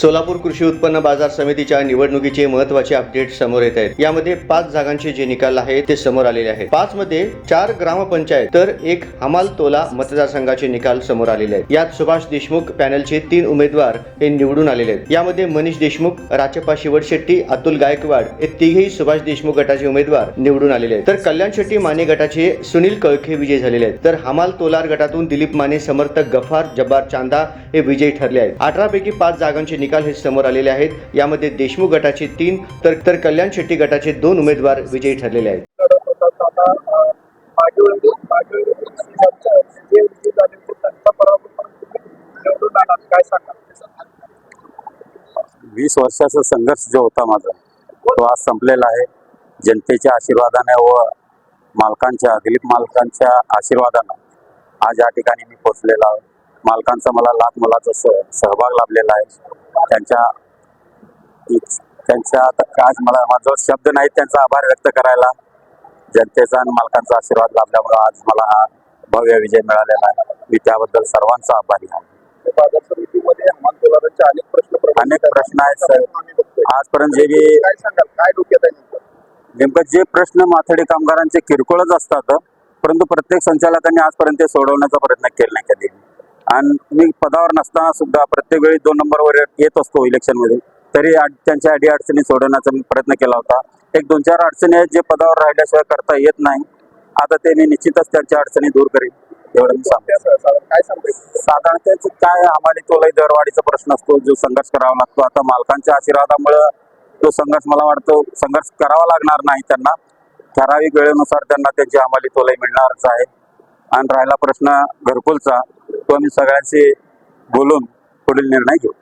सोलापूर कृषी उत्पन्न बाजार समितीच्या निवडणुकीचे महत्त्वाचे अपडेट समोर येत आहेत. यामध्ये पाच जागांचे जे निकाल आहेत ते समोर आलेले आहेत. पाच मध्ये चार ग्रामपंचायत तर एक हमाल तोला मतदारसंघाचे निकाल समोर आलेले आहेत. यात सुभाष देशमुख पॅनलचे तीन उमेदवार हे निवडून आलेले आहेत. यामध्ये मनीष देशमुख राचप्पा शिवडशेट्टी अतुल गायकवाड हे तिघेही सुभाष देशमुख गटाचे उमेदवार निवडून आलेले आहेत. तर कल्याण शेट्टी माने गटाचे सुनील कळखे विजय झालेले आहेत. तर हमाल तोलार गटातून दिलीप माने समर्थक गफार जब्बार चांदा हे विजयी ठरले आहेत. अठरा पैकी पाच जागांचे निकाल हे समोर आलेले आहेत. यामध्ये देशमुख गटाचे तीन तर तर कल्याण शेट्टी गटाचे दोन उमेदवार विजयी ठरलेले आहेत. वीस वर्षाचा संघर्ष जो होता माझा तो आज संपलेला आहे. जनतेच्या आशीर्वादाने व मालकांच्या दिलीप मालकांच्या आशीर्वादानं आज या ठिकाणी मी पोचलेला आहे. मालकांचा मला लाख मोलाचा स- सहभाग लाभलेला आहे. त्यांच्या त्यांच्या आता आज मला माझ्याजवळ शब्द नाहीत त्यांचा आभार व्यक्त करायला. जनतेचा आणि मालकांचा आशीर्वाद लाभल्यामुळे आज मला हा भव्य विजय मिळालेला आहे. मी त्याबद्दल सर्वांचा आभारी आहे. अनेक प्रश्न आहेत. आजपर्यंत जे बी काय? नेमकं जे प्रश्न माथाडी कामगारांचे किरकोळच असतात परंतु प्रत्येक संचालकांनी आजपर्यंत ते सोडवण्याचा प्रयत्न केला नाही कधी. आणि मी पदावर नसताना सुद्धा प्रत्येक वेळी दोन नंबरवर येत असतो इलेक्शनमध्ये तरी त्यांच्या अडी अडचणी सोडवण्याचा मी प्रयत्न केला होता. एक दोन चार अडचणी आहेत जे पदावर राहिल्याशिवाय करता येत नाही. आता ते मी निश्चितच त्यांच्या अडचणी दूर करीन. एवढं मी सांगते. ते असं- साधारण काय सांगते साधारण त्याचं काय आम्हाला तोलाही दरवाढीचा प्रश्न असतो जो संघर्ष करावा लागतो. आता मालकांच्या आशीर्वादामुळं तो संघर्ष मला वाटतो संघर्ष करावा लागणार नाही त्यांना. ठराविक वेळेनुसार त्यांना त्यांची हमाली तोलाई मिळणारच आहे. आणि राहिला प्रश्न घरकुलचा. तो आम्ही सगळ्यांशी बोलून पुढील निर्णय घेऊ.